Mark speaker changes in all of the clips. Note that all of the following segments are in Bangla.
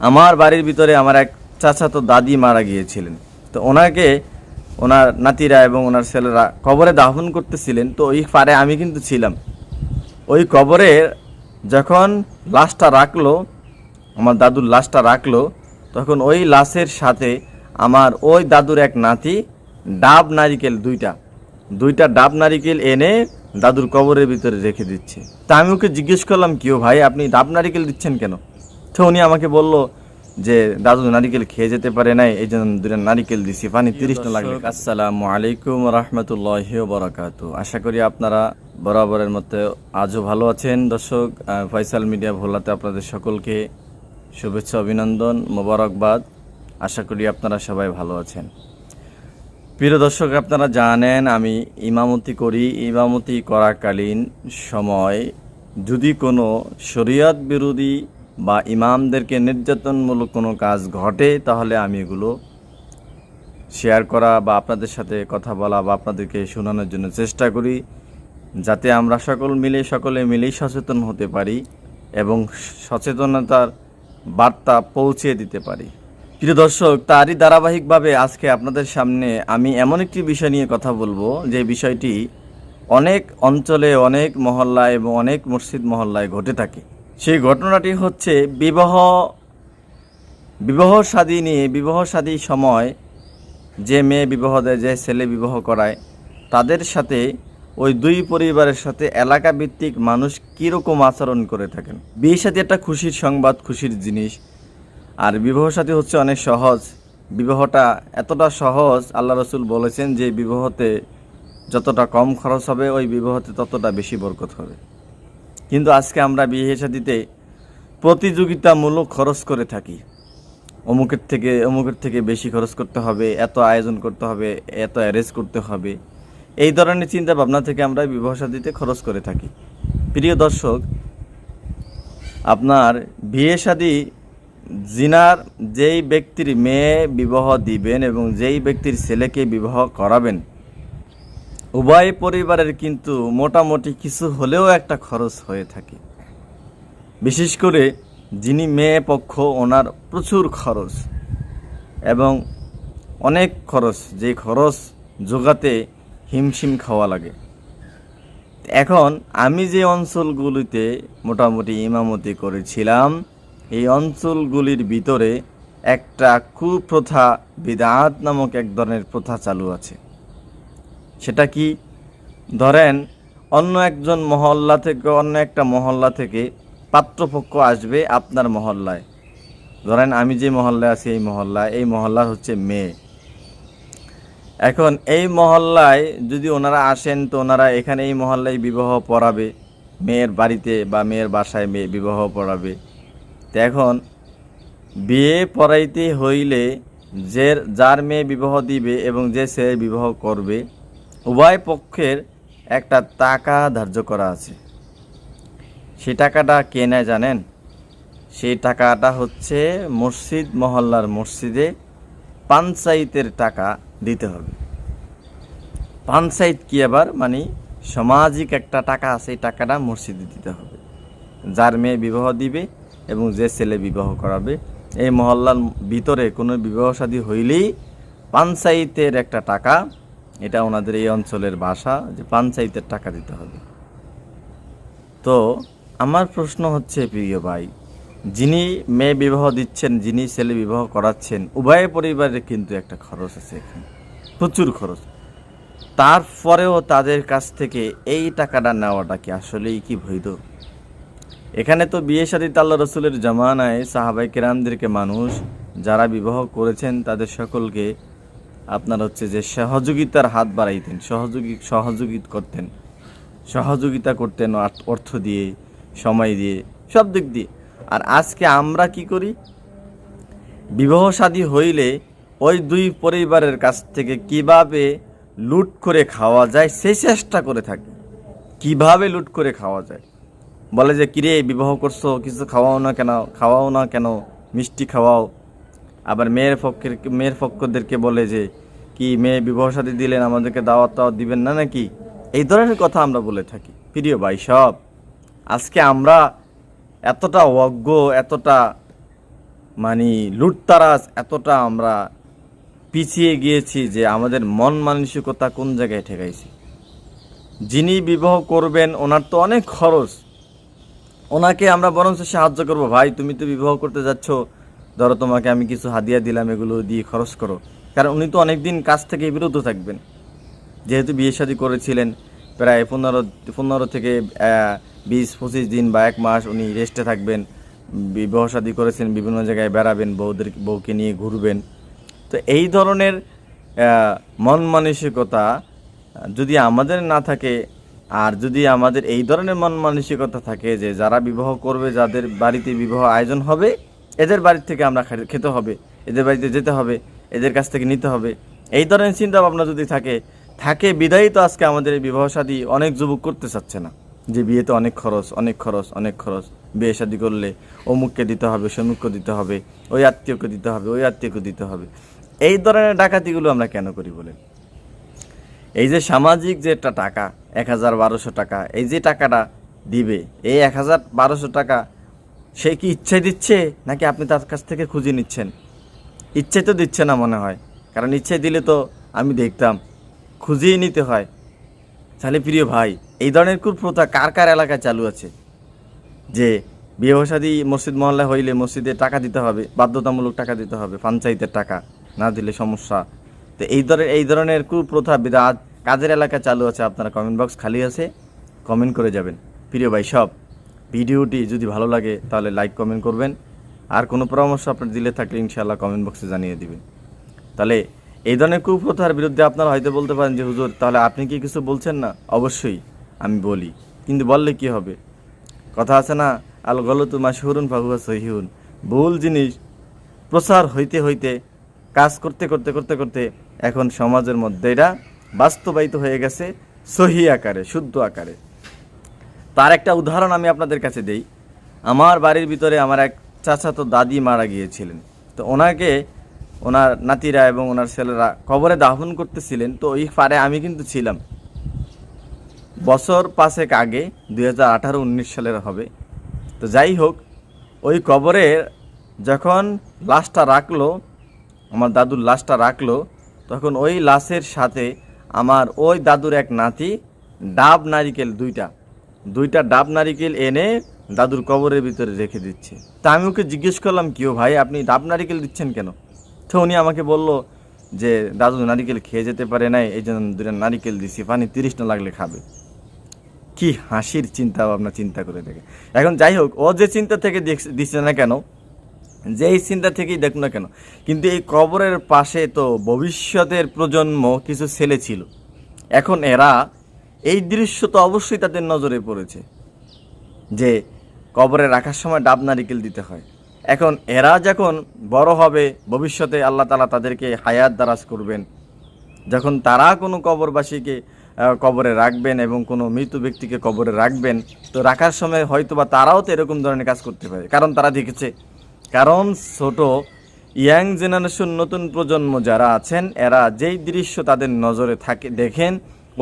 Speaker 1: আমার বাড়ির ভিতরে আমার এক চাচাতো দাদি মারা গিয়েছিলেন। তো ওনাকে ওনার নাতিরা এবং ওনার ছেলেরা কবরে দাফন করতেছিলেন। তো ওই পারে আমি কিন্তু ছিলাম। ওই কবরে যখন লাশটা রাখল, আমার দাদুর লাশটা রাখল, তখন ওই লাশের সাথে আমার ওই দাদুর এক নাতি, ডাব নারিকেল দুইটা। দুইটা ডাব নারিকেল এনে দাদুর কবরের ভিতরে রেখে দিচ্ছে। তা আমি ওকে জিজ্ঞেস করলাম, কিও ভাই, আপনি ডাব নারিকেল দিচ্ছেন কেন? তো উনি আমাকে বলল যে দাদু নারিকেল খেয়ে যেতে পারে নাই এই জন্য দুটা নারিকেল দিছি পানি তিরিশ টা লাগবে। আসসালামু আলাইকুম রহমতুল্লাহ বরাকাতু আশা করি আপনারা বরাবরের মধ্যে আজও ভালো আছেন। দর্শক ফয়সাল মিডিয়া ভোলাতে আপনাদের সকলকে শুভেচ্ছা অভিনন্দন মোবারকবাদ। আশা করি আপনারা সবাই ভালো আছেন। প্রিয় দর্শক আপনারা জানেন আমি ইমামতি করি। ইমামতি করাকালীন সময় যদি কোনো শরীয়ত বিরোধী বা ইমামদেরকে নির্যাতনমূলক কোনো কাজ ঘটে, তাহলে আমি এগুলো শেয়ার করা বা আপনাদের সাথে কথা বলা বা আপনাদেরকে শোনানোর জন্য চেষ্টা করি, যাতে আমরা সকল মিলে সকলে মিলেই সচেতন হতে পারি এবং সচেতনতার বার্তা পৌঁছে দিতে পারি। প্রিয় দর্শক, তারই ধারাবাহিকভাবে আজকে আপনাদের সামনে আমি এমন একটি বিষয় নিয়ে কথা বলব, যে বিষয়টি অনেক অঞ্চলে, অনেক মহল্লায় এবং অনেক মসজিদ মহল্লায় ঘটে থাকে। সেই ঘটনাটি হচ্ছে বিবাহ বিবাহ শাদী নিয়ে, বিবাহ শাদী সময় যে মেয়ে বিবাহ দেয়, যে ছেলে বিবাহ করায়, তাদের সাথে ওই দুই পরিবারের সাথে এলাকা ভিত্তিক মানুষ কীরকম আচরণ করে থাকেন? বিয়ে সাথে একটা খুশির সংবাদ, খুশির জিনিস। আর বিবাহ সাথী হচ্ছে অনেক সহজ। বিবাহটা এতটা সহজ, আল্লাহ রসুল বলেছেন যে বিবাহতে যতটা কম খরচ হবে, ওই বিবাহতে ততটা বেশি বরকত হবে। কিন্তু আজকে আমরা বিয়ে সাথীতে প্রতিযোগিতামূলক খরচ করে থাকি। অমুকের থেকে অমুকের থেকে বেশি খরচ করতে হবে, এত আয়োজন করতে হবে, এত অ্যারেঞ্জ করতে হবে। এই ধরনের চিন্তা ভাবনা থেকে আমরা বিবাহ সাথীতে খরচ করে থাকি। প্রিয় দর্শক, আপনার বিয়ে শাদী জিনার যেই ব্যক্তির মেয়ে বিবাহ দিবেন এবং যেই ব্যক্তির ছেলেকে বিবাহ করাবেন উভয় পরিবারের কিন্তু মোটামুটি কিছু হলেও একটা খরচ হয়ে থাকে। বিশেষ করে যিনি মেয়ে পক্ষ, ওনার প্রচুর খরচ এবং অনেক খরচ। যে খরচ যোগাতে হিমশিম খাওয়া লাগে। এখন আমি যে অঞ্চলগুলিতে মোটামুটি ইমামতি করেছিলাম, এই অঞ্চলগুলির ভিতরে একটা কুপ্রথা বিদাত নামক এক ধরনের প্রথা চালু আছে। সেটা কি? ধরেন, অন্য একজন মহল্লা থেকে, অন্য একটা মহল্লা থেকে পাত্রপক্ষ আসবে আপনার মহল্লায়। ধরেন, আমি যে মহল্লায় আছি, এই মহল্লায় এই মহল্লা হচ্ছে মেয়ে। এখন, এই মহল্লায় যদি ওনারা আসেন, তো ওনারা এখানে এই মহল্লায় বিবাহ পড়াবে। মেয়ের বাড়িতে বা মেয়ের বাসায় মেয়ে বিবাহ পড়াবে। তো এখন, বিয়ে পড়াইতে হইলে যে, যার মেয়ে বিবাহ দিবে এবং যে, সে বিবাহ করবে উভয় পক্ষের একটা টাকা ধার্য করা আছে। সেই টাকাটা কে নেয় জানেন? সেই টাকাটা হচ্ছে মসজিদ, মহল্লার মসজিদে পাঞ্চায়েতের টাকা দিতে হবে। পাঞ্চায়েত কি আবার? মানে সামাজিক একটা টাকা আছে, এই টাকাটা মসজিদে দিতে হবে। যার মেয়ে বিবাহ দিবে এবং যে ছেলে বিবাহ করাবে, এই মহল্লার ভিতরে কোনো বিবাহ শাদী হইলেই পাঞ্চায়েতের একটা টাকা এটা ওনাদের এই অঞ্চলের ভাষা যে পাঞ্চায়েতের টাকা দিতে হবে। তো আমার প্রশ্ন হচ্ছে, প্রিয় ভাই, যিনি মেয়ে বিবাহ দিচ্ছেন, যিনি ছেলে বিবাহ করাচ্ছেন, উভয় পরিবারের কিন্তু একটা খরচ আছে এখানে, প্রচুর খরচ। তারপরেও তাদের কাছ থেকে এই টাকাটা নেওয়াটা কি আসলেই কি বৈধ? এখানে তো বিয়ে শাদী আল্লাহ রসুলের জামানায় সাহাবাই কেরামদেরকে মানুষ যারা বিবাহ করেছেন, তাদের সকলকে আপনার হচ্ছে যে সহযোগিতার হাত বাড়াইতেন সহযোগী সহযোগিত করতেন, সহযোগিতা করতেন অর্থ- দিয়ে, সময় দিয়ে, সব দিক দিয়ে। আর আজকে আমরা কি করি? বিবাহ শাদী হইলে ওই দুই পরিবারের কাছ থেকে কীভাবে লুট করে খাওয়া যায় সেই চেষ্টা করে থাকি। কীভাবে লুট করে খাওয়া যায়? বলে যে, কিরে, বিবাহ করছ, কিছু খাওয়াও না কেন, খাওয়াও না কেন, মিষ্টি খাওয়াও। আবার মেয়ের পক্ষের মেয়ের পক্ষদেরকে বলে যে, কি মেয়ে বিবাহ সাথী দিলেন, আমাদেরকে দাওয়াত টাওয়াত দিবেন না নাকি? এই ধরনের কথা আমরা বলে থাকি। প্রিয় ভাই, সব। আজকে আমরা এতটা অজ্ঞ, এতটা মানে লুটতারাজ, এতটা আমরা পিছিয়ে গিয়েছি যে আমাদের মন মানসিকতা কোন জায়গায় ঠেকাইছি। যিনি বিবাহ করবেন, ওনার তো অনেক খরচ। ওনাকে আমরা বরঞ্চ সাহায্য করব। ভাই, তুমি তো বিবাহ করতে যাচ্ছ ধরো তোমাকে আমি কিছু হাদিয়া দিলাম, এগুলো দিয়ে খরচ করো। কারণ উনি তো অনেক দিন কাজ থেকে বিরত থাকবেন। যেহেতু বিয়ে শাদী করেছিলেন, প্রায় পনেরো পনেরো থেকে বিশ, পঁচিশ দিন বা এক মাস উনি রেস্টে থাকবেন। বিবাহ শাদী করেছেন, বিভিন্ন জায়গায় বেড়াবেন, বউদের, বউকে নিয়ে ঘুরবেন। তো এই ধরনের মন মানসিকতা যদি আমাদের না থাকে, আর যদি আমাদের এই ধরনের মন মানসিকতা থাকে যে যারা বিবাহ করবে, যাদের বাড়িতে বিবাহ আয়োজন হবে এদের বাড়ি থেকে আমরা খেতে হবে, এদের বাড়িতে যেতে হবে, এদের কাছ থেকে নিতে হবে। এই ধরনের চিন্তা ভাবনা যদি থাকে থাকে বিদায়ী তো আজকে আমাদের বিবাহ শাদী অনেক যুবক করতে চাচ্ছে না। যে বিয়েতে অনেক খরচ অনেক খরচ অনেক খরচ। বিয়ে শাদী করলে অমুককে দিতে হবে, সমুককে দিতে হবে, ওই আত্মীয়কে দিতে হবে, ওই আত্মীয়কে দিতে হবে। এই ধরনের ডাকাতিগুলো আমরা কেন করি বলেন? এই যে সামাজিক যে একটা টাকা, এক হাজার বারোশো টাকা, এই যে টাকাটা দিবে, এই এক হাজার বারোশো টাকা সে কি ইচ্ছে দিচ্ছে নাকি আপনি তার কাছ থেকে খুঁজে নিচ্ছেন? ইচ্ছে তো দিচ্ছে না মনে হয়, কারণ ইচ্ছে দিলে তো আমি দেখতাম খুঁজিয়ে নিতে হয়। তাহলে প্রিয় ভাই, এই ধরনের কুপ্রথা কার কার এলাকায় চালু আছে? যে শাদী মসজিদ মহল্লা হইলে মসজিদে টাকা দিতে হবে, বাধ্যতামূলক টাকা দিতে হবে, পঞ্চায়েতের টাকা, না দিলে সমস্যা। তো এই ধরনের এই ধরনের কুপ্রথা বিরাট কাজের এলাকা চালু আছে আপনারা কমেন্ট বক্স খালি আছে কমেন্ট করে যাবেন। প্রিয় ভাই, সব ভিডিওটি যদি ভালো লাগে তাহলে লাইক, কমেন্ট করবেন। আর কোনো পরামর্শ আপনার দিলে থাকলে ইনশাআল্লাহ কমেন্ট বক্সে জানিয়ে দিবেন। তাহলে এই ধরনের কুপ্রথার বিরুদ্ধে আপনারা হয়তো বলতে পারেন যে, হুজুর, তাহলে আপনি কি কিছু বলছেন না? অবশ্যই আমি বলি। কিন্তু বললে কি হবে? কথা আছে না, আল গলতু মাসহুরুন ফাহুয়া সহিহুন। ভুল জিনিস। প্রচার হইতে হইতে, কাজ করতে করতে করতে করতে এখন সমাজের মধ্যে এটা বাস্তবায়িত হয়ে গেছে সহি আকারে, শুদ্ধ আকারে। তার একটা উদাহরণ আমি আপনাদের কাছে দেই। আমার বাড়ির ভিতরে আমার এক চাচাতো দাদি মারা গিয়েছিলেন। তো ওনাকে ওনার নাতিরা এবং ওনার ছেলেরা কবরে দাফন করতেছিলেন। তো ওই পারে আমি কিন্তু ছিলাম। বছর পাঁচেক আগে দুই হাজার আঠারো উনিশ সালের হবে। তো যাই হোক, ওই কবরে যখন লাশটা রাখল, আমার দাদুর লাশটা রাখল, তখন ওই লাশের সাথে আমার ওই দাদুর এক নাতি, ডাব নারিকেল দুইটা দুইটা ডাব নারিকেল এনে দাদুর কবরের ভিতরে রেখে দিচ্ছে। তা আমি ওকে জিজ্ঞেস করলাম, কিও ভাই, আপনি ডাব নারিকেল দিচ্ছেন কেন? তো উনি আমাকে বলল যে, দাদু নারিকেল খেয়ে যেতে পারে নাই এই জন্য দুটা নারিকেল দিছি, পানি তিরিশ না লাগলে খাবে। কি হাসির চিন্তা ভাবনা, চিন্তা করে দেখে। এখন যাই হোক, ও যে চিন্তা থেকে দিচ্ছে না কেন যে এই চিন্তা থেকেই দেখুন না কেন, কিন্তু এই কবরের পাশে তো ভবিষ্যতের প্রজন্ম কিছু ছেলে ছিল। এখন এরা এই দৃশ্য তো অবশ্যই তাদের নজরে পড়েছে যে কবরে রাখার সময় ডাব নারিকেল দিতে হয়। এখন এরা যখন বড় হবে, ভবিষ্যতে আল্লাহ তালা তাদেরকে হায়াত দারাজ করবেন। যখন তারা কোনো কবরবাসীকে কবরে রাখবেন এবং কোনো মৃত ব্যক্তিকে কবরে রাখবেন, তো রাখার সময় হয়তো বা তারাও তো এরকম ধরনের কাজ করতে পারে। কারণ তারা দেখেছে, কারণ ছোট ইয়াং জেনারেশন নতুন প্রজন্ম যারা আছেন, এরা যেই দৃশ্য তাদের নজরে থাকে, দেখেন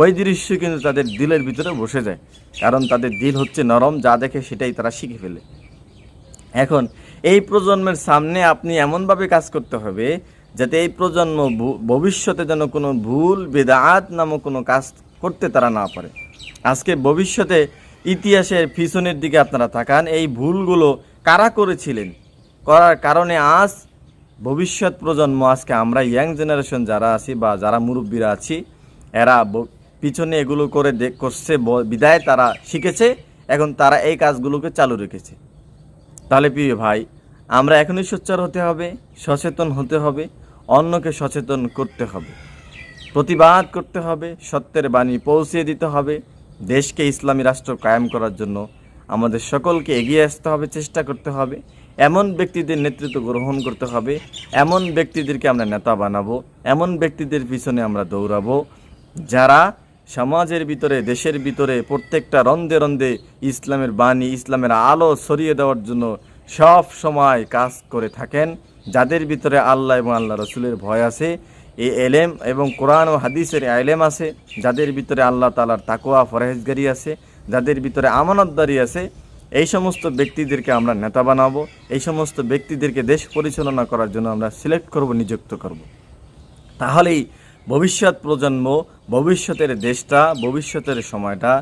Speaker 1: ওই দৃশ্য কিন্তু তাদের দিলের ভিতরে বসে যায়। কারণ তাদের দিল হচ্ছে নরম, যা দেখে সেটাই তারা শিখে ফেলে। এখন, এই প্রজন্মের সামনে আপনি এমনভাবে কাজ করতে হবে, যাতে এই প্রজন্ম ভবিষ্যতে যেন কোনো ভুল, বেদাত নামক কোনো কাজ করতে তারা না পারে। আজকে ভবিষ্যতে ইতিহাসের পিছনের দিকে আপনারা তাকান, এই ভুলগুলো কারা করেছিলেন? করার কারণে আজ ভবিষ্যৎ প্রজন্ম, আজকে আমরা ইয়াং জেনারেশন যারা আছি বা যারা মুরব্বীরা আছি, এরা পিছনে এগুলো করে করছে বিদায় তারা শিখেছে, এখন তারা এই কাজগুলোকে চালু রেখেছে। তাহলে প্রিয় ভাই, আমরা এখনই সোচ্চার হতে হবে, সচেতন হতে হবে, অন্যকে সচেতন করতে হবে। প্রতিবাদ করতে হবে, সত্যের বাণী পৌঁছে দিতে হবে, দেশকে ইসলামী রাষ্ট্র কায়েম করার জন্য আমাদের সকলকে এগিয়ে আসতে হবে, চেষ্টা করতে হবে, এমন ব্যক্তিদের নেতৃত্ব গ্রহণ করতে হবে, এমন ব্যক্তিদেরকে আমরা নেতা বানাবো, এমন ব্যক্তিদের পিছনে আমরা দৌড়াবো, যারা সমাজের ভিতরে, দেশের ভিতরে প্রত্যেকটা রন্দে রন্দে ইসলামের বাণী, ইসলামের আলো ছড়িয়ে দেওয়ার জন্য সব সময় কাজ করে থাকেন, যাদের ভিতরে আল্লাহ এবং আল্লাহ রসুলের ভয় আছে। এই এলেম এবং কোরআন ও হাদিসের এলেম আছে, যাদের ভিতরে আল্লাহ তালার তাকোয়া ফরহেজগারি আছে, যাদের ভিতরে আমানতদারি আছে। এই সমস্ত ব্যক্তিদেরকে আমরা নেতা বানাবো, এই সমস্ত ব্যক্তিদেরকে দেশ পরিচালনা করার জন্য আমরা সিলেক্ট করব, নিযুক্ত করব। তাহলেই ভবিষ্যৎ প্রজন্ম, ভবিষ্যতের দেশটা, ভবিষ্যতের সময়টা,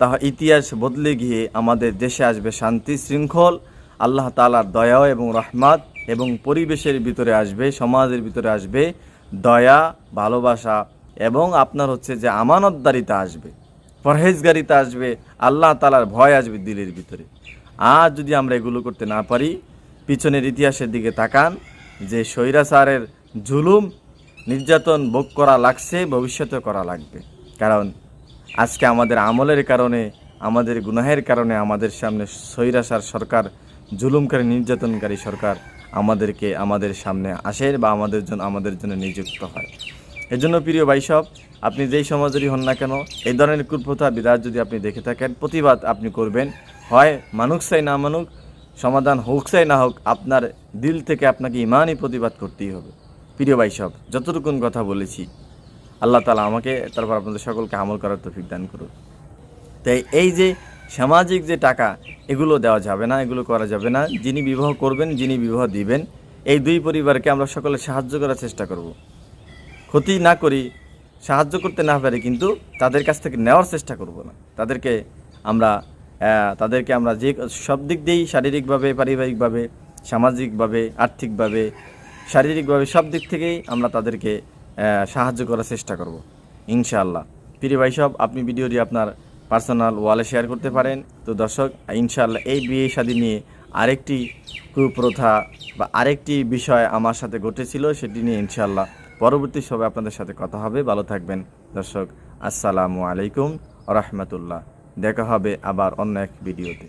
Speaker 1: তাহা ইতিহাস বদলে গিয়ে আমাদের দেশে আসবে শান্তি শৃঙ্খল, আল্লাহ তালার দয়া এবং রহমাত এবং পরিবেশের ভিতরে আসবে, সমাজের ভিতরে আসবে দয়া, ভালোবাসা এবং আপনার হচ্ছে যে আমানতদারিতা আসবে, পরহেজগারিতা আসবে, আল্লাহ তালার ভয় আসবে দিলের ভিতরে। আর যদি আমরা এগুলো করতে না পারি, পিছনের ইতিহাসের দিকে তাকান যে স্বৈরাচারের জুলুম নির্যাতন ভোগ করা লাগছে ভবিষ্যতে করা লাগবে। কারণ আজকে আমাদের আমলের কারণে, আমাদের গুনাহের কারণে, আমাদের সামনে স্বৈরাচার সরকার, জুলুমকারী, নির্যাতনকারী সরকার আমাদেরকে, আমাদের সামনে আসে বা আমাদের জন্য আমাদের জন্য নিযুক্ত হয়। এজন্য প্রিয় ভাইসব আপনি যেই সমাজেরই হন না কেন, এই ধরনের কুপ্রথা বিরাট যদি আপনি দেখে থাকেন, প্রতিবাদ আপনি করবেন। হয় মানুষ চাই না মানুক, সমাধান হোক চাই না হোক, আপনার দিল থেকে আপনাকে ইমানই প্রতিবাদ করতেই হবে। প্রিয় ভাইসব যতটুকুন কথা বলেছি, আল্লাহ তালা আমাকে, তারপর আপনাদের সকলকে আমল করার তৌফিক দান করুন তাই এই যে সামাজিক যে টাকা, এগুলো দেওয়া যাবে না, এগুলো করা যাবে না। যিনি বিবাহ করবেন, যিনি বিবাহ দিবেন, এই দুই পরিবারকে আমরা সকলে সাহায্য করার চেষ্টা করব। ক্ষতি না করি, সাহায্য করতে না পারি, কিন্তু তাদের কাছ থেকে নেওয়ার চেষ্টা করব না। তাদেরকে আমরা তাদেরকে আমরা যে সব দিক দিয়েই শারীরিকভাবে, পারিবারিকভাবে, সামাজিকভাবে, আর্থিকভাবে শারীরিকভাবে সব দিক থেকেই আমরা তাদেরকে সাহায্য করার চেষ্টা করব, ইনশাআল্লাহ। প্রিয় ভাই সব আপনি ভিডিওটি আপনার পার্সোনাল ওয়ালে শেয়ার করতে পারেন। তো দর্শক, ইনশাআল্লাহ এই বিয়ে শাদী নিয়ে আরেকটি কুপ্রথা বা আরেকটি বিষয় আমার সাথে ঘটেছিল, সেটি নিয়ে ইনশাআল্লাহ পরবর্তী সবে আপনাদের সাথে কথা হবে। ভালো থাকবেন। দর্শক, আসসালামু আলাইকুম রহমতুল্লাহ। দেখা হবে আবার অন্য এক ভিডিওতে।